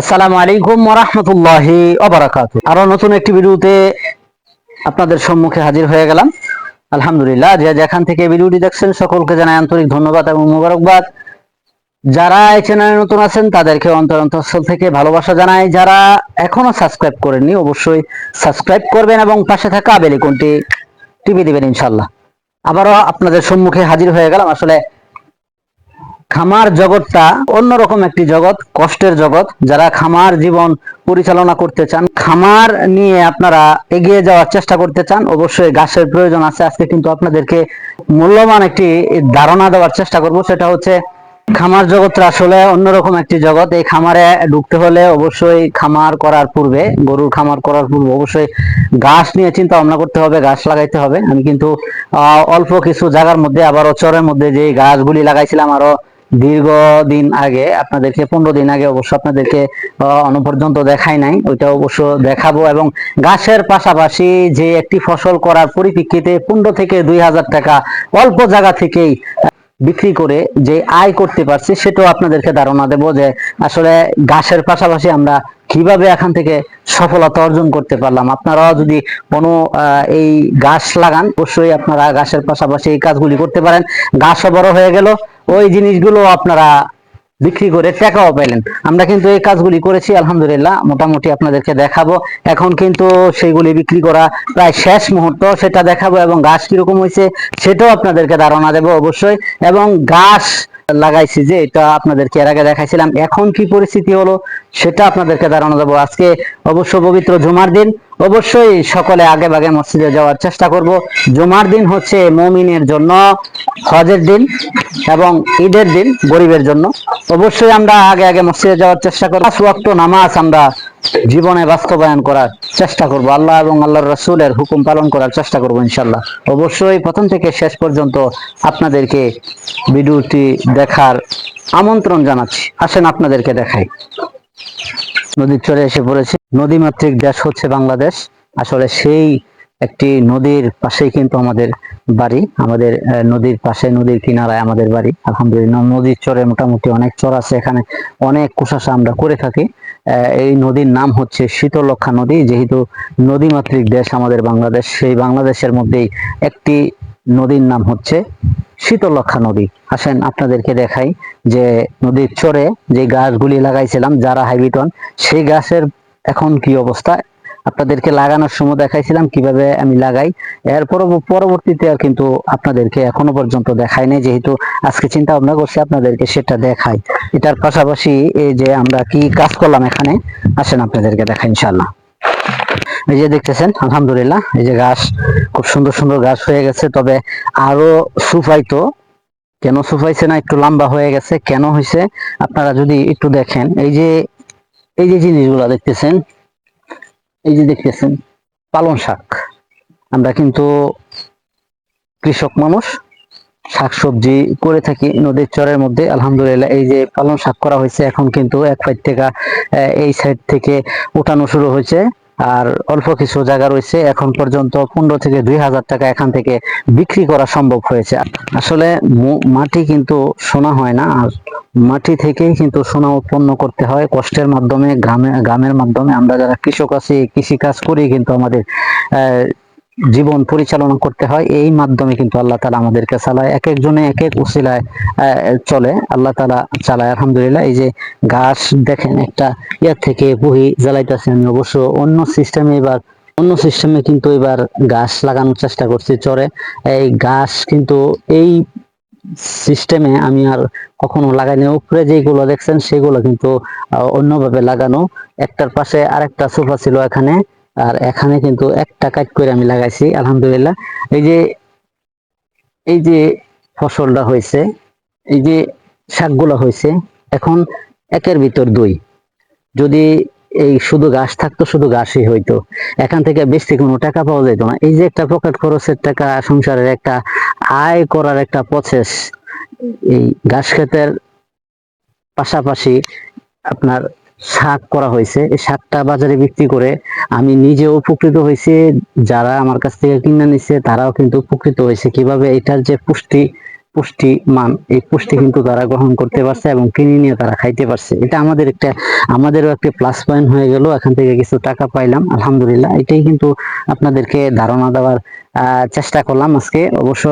আসসালামু আলাইকুম ওরহমতুল্লাহি অবরাকাত আরও নতুন একটি ভিডিওতে আপনাদের সম্মুখে হাজির হয়ে গেলাম। আলহামদুলিল্লাহ, যে যেখান থেকে ভিডিওটি দেখছেন, সকলকে জানাই আন্তরিক ধন্যবাদ এবং মোবারকবাদ। যারা এই চ্যানেলে নতুন আছেন, তাদেরকে অন্তর অন্তঃস্থল থেকে ভালোবাসা জানাই। যারা এখনও সাবস্ক্রাইব করেননি, অবশ্যই সাবস্ক্রাইব করবেন এবং পাশে থাকা বেল আইকনটি টিপে দিবেন ইনশাল্লাহ আবারও আপনাদের সম্মুখে হাজির হয়ে গেলাম। আসলে খামার জগৎটা অন্যরকম একটি জগৎ, কষ্টের জগৎ। যারা খামার জীবন পরিচালনা করতে চান, খামার নিয়ে আপনারা এগিয়ে যাওয়ার চেষ্টা করতে চান, অবশ্যই গাছের প্রয়োজন আছে। আজকে কিন্তু আপনাদেরকে মূল্যবান একটি ধারণা দেওয়ার চেষ্টা করব। সেটা হচ্ছে, খামার জগৎটা আসলে অন্যরকম একটি জগৎ। এই খামারে ঢুকতে হলে অবশ্যই খামার করার পূর্বে, গরুর খামার করার পূর্বে অবশ্যই ঘাস নিয়ে চিন্তা ভাবনা করতে হবে, ঘাস লাগাইতে হবে। আমি কিন্তু অল্প কিছু জায়গার মধ্যে আবার চরের মধ্যে যে গাছগুলি লাগাইছিলাম আরও দীর্ঘ দিন আগে আপনাদেরকে পনেরো দিন আগে অবশ্য আপনাদেরকে আহ, অনপর্যন্ত দেখাই নাই। ওইটা অবশ্য দেখাবো এবং গাছের পাশাপাশি যে একটি ফসল করার পরিপ্রেক্ষিতে পনেরো থেকে দুই হাজার টাকা অল্প জায়গা থেকেই বিক্রি করে যে আয় করতে পারছি সেটাও আপনাদেরকে ধারণা দেব যে আসলে গাছের পাশাপাশি আমরা কীভাবে এখান থেকে সফলতা অর্জন করতে পারলাম। আপনারাও যদি কোনো এই গাছ লাগান অবশ্যই আপনারা গাছের পাশাপাশি এই কাজগুলি করতে পারেন। গাছও বড় হয়ে গেল। ওই জিনিসগুলো আপনারা বিক্রি করে টাকাও পাইলেন আমরা কিন্তু এই কাজগুলি করেছি, আলহামদুলিল্লাহ। মোটামুটি আপনাদেরকে দেখাবো। এখন কিন্তু সেইগুলি বিক্রি করা প্রায় শেষ মুহূর্ত। সেটা দেখাবো এবং গাছ কীরকম হয়েছে সেটাও আপনাদেরকে ধারণা দেবো অবশ্যই। এবং গাছ লাগাইছি যে এটা আপনাদেরকে এর আগে দেখাইছিলাম। এখন কি পরিস্থিতি হলো সেটা আপনাদেরকে ধারণা দেবো আজকে অবশ্য পবিত্র জুমার দিন। অবশ্যই সকলে আগে ভাগে মসজিদে যাওয়ার চেষ্টা করব। জুমার দিন হচ্ছে মমিনের জন্য হজের দিন এবং ঈদের দিন গরিবের জন্য। অবশ্যই আমরা আগে আগে মসজিদে যাওয়ার চেষ্টা করব। নামাজ আমরা জীবনে বাস্তবায়ন করার চেষ্টা করব। আল্লাহ এবং আল্লাহর রসুলের হুকুম পালন করার চেষ্টা করব ইনশাল্লাহ অবশ্যই প্রথম থেকে শেষ পর্যন্ত আপনাদেরকে ভিডিওটি দেখার আমন্ত্রণ জানাচ্ছি। আসেন আপনাদেরকে দেখাই। নদীর চরে এসে পড়েছে। নদীমাতৃক দেশ হচ্ছে বাংলাদেশ। আসলে সেই একটি নদীর পাশেই কিন্তু আমাদের বাড়ি। আমাদের নদীর পাশে, নদীর কিনারায় আমাদের বাড়ি। আলহামদুলিল্লাহ, নদীর চরে মোটামুটি অনেক চর আছে। এখানে অনেক কুশাসা আমরা করে থাকি। এই নদীর নাম হচ্ছে শীতলক্ষা নদী। যেহেতু নদীমাতৃক দেশ আমাদের বাংলাদেশ, সেই বাংলাদেশের মধ্যেই একটি নদীর নাম হচ্ছে শীতলক্ষা নদী। আসেন, আপনাদেরকে দেখাই যে নদীর চরে যে গাছগুলি লাগাইছিলাম, যারা হাইবিটন সেই গাছের এখন কি অবস্থা? আপনাদেরকে লাগানোর সময় দেখাইছিলাম, কীভাবে আমি লাগাই। এর পরবর্তীতে আর কিন্তু আপনাদেরকে এখনও পর্যন্ত দেখাই নাই, যেহেতু আজকে চিন্তা ভাবনা করছি আপনাদেরকে সেটা দেখাই। এটার পাশাপাশি এই যে আমরা কি কাজ করলাম এখানে, আসেন আপনাদেরকে দেখাই ইনশাল্লাহ এই যে দেখতেছেন, আলহামদুলিল্লাহ, এই যে গাছ, খুব সুন্দর সুন্দর গাছ হয়ে গেছে, তবে আরও সুফাইতো কেন সুফাইছে না, একটু লম্বা হয়ে গেছে, কেন হয়েছে আপনারা যদি একটু দেখেন, এই যে এই যে জিনিসগুলো দেখতেছেন এই যে দেখতেছেন পালন শাক। আমরা কিন্তু কৃষক মানুষ, শাকসবজি করে থাকি নদীর চরের মধ্যে। আলহামদুলিল্লাহ, এই যে পালন শাক করা হয়েছে, এখন কিন্তু এক সাইড থেকে এই সাইড থেকে উঠানো শুরু হয়েছে। আর অল্প কিছু জায়গা রয়েছে। এখন পর্যন্ত পনেরো থেকে দুই হাজার টাকা এখান থেকে বিক্রি করা সম্ভব হয়েছে। আসলে মাটি কিন্তু সোনা হয় না। আর মাটি থেকেই কিন্তু সোনা উৎপন্ন করতে হয়। কষ্টের মাধ্যমে গ্রামে গ্রামের মাধ্যমে আমরা যারা কৃষক আছি কৃষিকাজ করি কিন্তু আমাদের আহ, জীবন পরিচালনা করতে হয়। এই মাধ্যমে কিন্তু আল্লাহ তালা আমাদেরকে চালায়। এক একজনে এক এক উসিলায় আহ, চলে। আল্লাহ তালা চালায়। আলহামদুলিল্লাহ এই যে গাছ দেখেন একটা ইয়ার থেকে বহি জ্বালাইতেছে আমি অবশ্য অন্য সিস্টেমে এবার অন্য সিস্টেমে কিন্তু এবার গাছ লাগানোর চেষ্টা করছি চরে। এই গাছ কিন্তু এই সিস্টেমে আমি আর কখনো লাগাইনি উপরে যেগুলো দেখছেন সেগুলো কিন্তু অন্যভাবে লাগানো। একটার পাশে আরেকটা সোফা ছিল এখানে। আর এখানে কিন্তু একটা কাট করে আমি লাগাইছি, আলহামদুলিল্লাহ। এই যে এই যে ফসলটা হয়েছে, এই যে শাকগুলো হয়েছে, এখন একের ভিতর দুই। যদি এই শুধু গাছ থাকতো, শুধু গাছই হইতো। এখান থেকে বেশি কোনো টাকা পাওয়া যেত না। এই যে একটা পকেট খরচের টাকা, সংসারের একটা আয় করার একটা প্রসেস এই ঘাস ক্ষেতের পাশাপাশি আপনার শাক করা হয়েছে। এই শাকটা বাজারে বিক্রি করে আমি নিজে উপকৃত হয়েছি। যারা আমার কাছ থেকে কিনে নিচ্ছে তারাও কিন্তু উপকৃত হয়েছে। কীভাবে এটার যে পুষ্টি পুষ্টি মান এই পুষ্টি কিন্তু তারা গ্রহণ করতে পারছে এবং কিনে নিয়ে তারা খাইতে পারছে। এটা আমাদের একটা, আমাদেরও একটা প্লাস পয়েন্ট হয়ে গেল। এখান থেকে কিছু টাকা পাইলাম, আলহামদুলিল্লাহ। এটাই কিন্তু আপনাদেরকে ধারণা দেওয়ার চেষ্টা করলাম আজকে। অবশ্য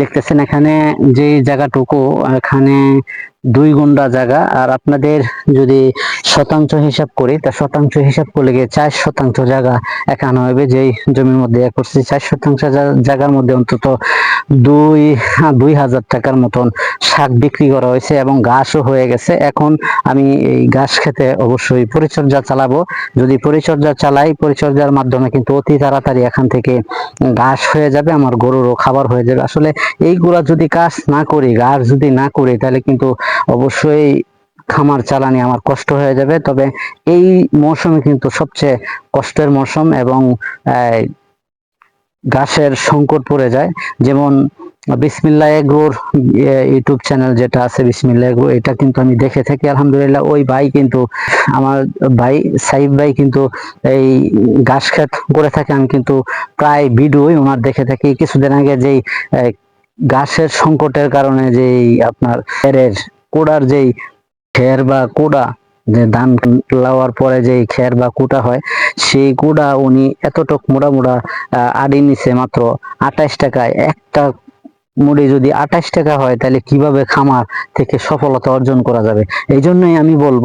দেখতেছেন এখানে যে জায়গাটুকু, এখানে দুই গুন্ডা জায়গা। আর আপনাদের যদি শতাংশ হিসাব করি, তা শতাংশ হিসাব করলে গিয়ে চার শতাংশ জায়গা এখানে হবে, যেই জমির মধ্যে ইয়ে করছি, চার শতাংশ জায়গার মধ্যে অন্তত দুই দুই হাজার টাকার মতন শাক বিক্রি করা হয়েছে এবং ঘাসও হয়ে গেছে। এখন আমি এই ঘাস খেতে অবশ্যই পরিচর্যা চালাবো। যদি পরিচর্যা চালাই, পরিচর্যার মাধ্যমে কিন্তু অতি তাড়াতাড়ি এখান থেকে ঘাস হয়ে যাবে, আমার গরুরও খাবার হয়ে যাবে। আসলে এইগুলা যদি কাজ না করি, ঘাস যদি না করি, তাহলে কিন্তু অবশ্যই খামার চালানি আমার কষ্ট হয়ে যাবে। তবে এই মৌসুমে কিন্তু সবচেয়ে কষ্টের মৌসুম এবং ঘাসের সংকট পড়ে যায়। যেমন বিসমিল্লা এগ্রোর ইউটিউব চ্যানেল যেটা আছে বিসমিল্লা এগ্রো এটা কিন্তু আমি দেখে থাকি, আলহামদুলিল্লাহ। ওই ভাই কিন্তু, আমার ভাই সাইব ভাই কিন্তু এই ঘাস ক্ষেত করে থাকে। আমি কিন্তু প্রায় ভিডিওই ওনার দেখে থাকি। কিছুদিন আগে যেই ঘাসের সংকটের কারণে যেই আপনার এর কোড়ার যেই খের বা কুডা যে ধান লাওয়ার পরে যে খের বা কুটা হয় সেই কুড়া উনি এতটুক মোড়া আহ, আড়ি নিছে মাত্র আঠাইশ টাকায়। একটা মুড়ি যদি আঠাইশ টাকা হয়, তাহলে কীভাবে খামার থেকে সফলতা অর্জন করা যাবে? এই জন্যই আমি বলব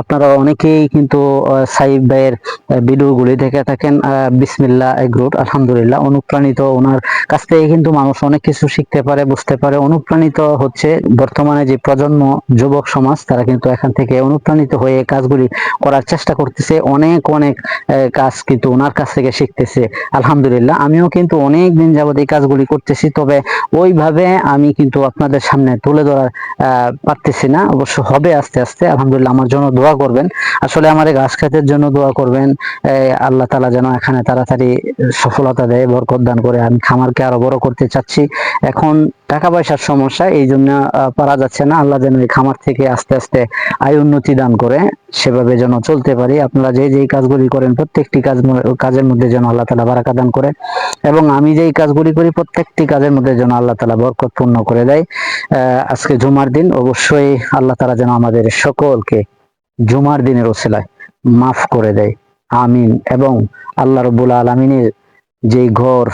আপনারা অনেকেই কিন্তু সাইব ভাইয়ের ভিডিও গুলি দেখে থাকেন বিসমিল্লা এগ্রোর আলহামদুলিল্লাহ। অনুপ্রাণিত ওনার কাছ থেকে কিন্তু মানুষ অনেক কিছু শিখতে পারে, বুঝতে পারে। অনুপ্রাণিত হচ্ছে বর্তমানে যে প্রজন্ম, যুবক সমাজ, তারা কিন্তু এখান থেকে অনুপ্রাণিত হয়ে কাজগুলি করার চেষ্টা করতেছে। অনেক অনেক কাজ কিন্তু ওনার কাছ থেকে শিখতেছে। আলহামদুলিল্লাহ, আমিও কিন্তু অনেক দিন যাবত এই কাজগুলি করতেছি। তবে ওইভাবে আমি কিন্তু আপনাদের সামনে তুলে ধরার পারতেছি না। অবশ্য হবে আস্তে আস্তে, আলহামদুলিল্লাহ আমার জন্য দোয়া করবেন। আসলে আমার এই গাছ খাতের জন্য দোয়া করবেন। আল্লাহ তালা যেন এখানে তাড়াতাড়ি সফলতা দেয়, বরকত দান করে। আমি খামারকে আরও বড় করতে চাচ্ছি। এখন টাকা পয়সার সমস্যা, এই জন্য পারা যাচ্ছে না। আল্লাহ যেন এই খামার থেকে আস্তে আস্তে আয় উন্নতি দান করে, সেভাবে যেন চলতে পারি। আপনারা যে যেই কাজগুলি করেন, প্রত্যেকটি কাজ কাজের মধ্যে যেন আল্লাহ তালা বারাকা দান করে। এবং আমি যেই কাজগুলি করি, প্রত্যেকটি কাজের মধ্যে যেন আল্লাহ তালা বরকত পূর্ণ করে দেয়। আজকে জুমার দিন, অবশ্যই আল্লাহ তালা যেন আমাদের সকলকে জুমার দিনের ওসিলায় মাফ করে দেয়। আমিন। এবং আল্লাহ রবুল আলমিনের যেই ঘর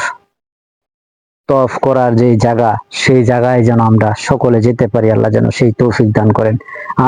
তফ করার যে জায়গা, সেই জায়গায় যেন আমরা সকলে যেতে পারি, আল্লাহ যেন সেই তৌফিক দান করেন।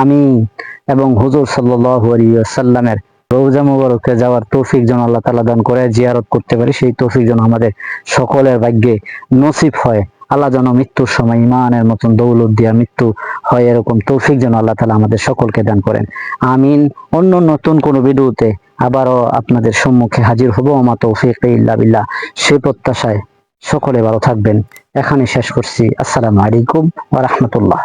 আমিন। এবং হুজুর সাল্লামের রৌজা মুবারকে যাওয়ার তৌফিক যেন আল্লাহ তালা দান করে, জিয়ারত করতে পারি, সেই তৌফিক যেন আমাদের সকলের ভাগ্যে নসিব হয়। আল্লাহ যেন মৃত্যুর সময় ইমানের মতন দৌলত দিয়া মৃত্যু হয়, এরকম তৌফিক যেন আল্লাহ তালা আমাদের সকলকে দান করেন। আমিন। অন্য নতুন কোনো ভিডিওতে আবারও আপনাদের সম্মুখে হাজির হব। আমা তৌফিক ইল্লা সে প্রত্যাশায় সকলে ভালো থাকবেন। এখানে শেষ করছি। আসসালামু আলাইকুম ওয়া রাহমাতুল্লাহ।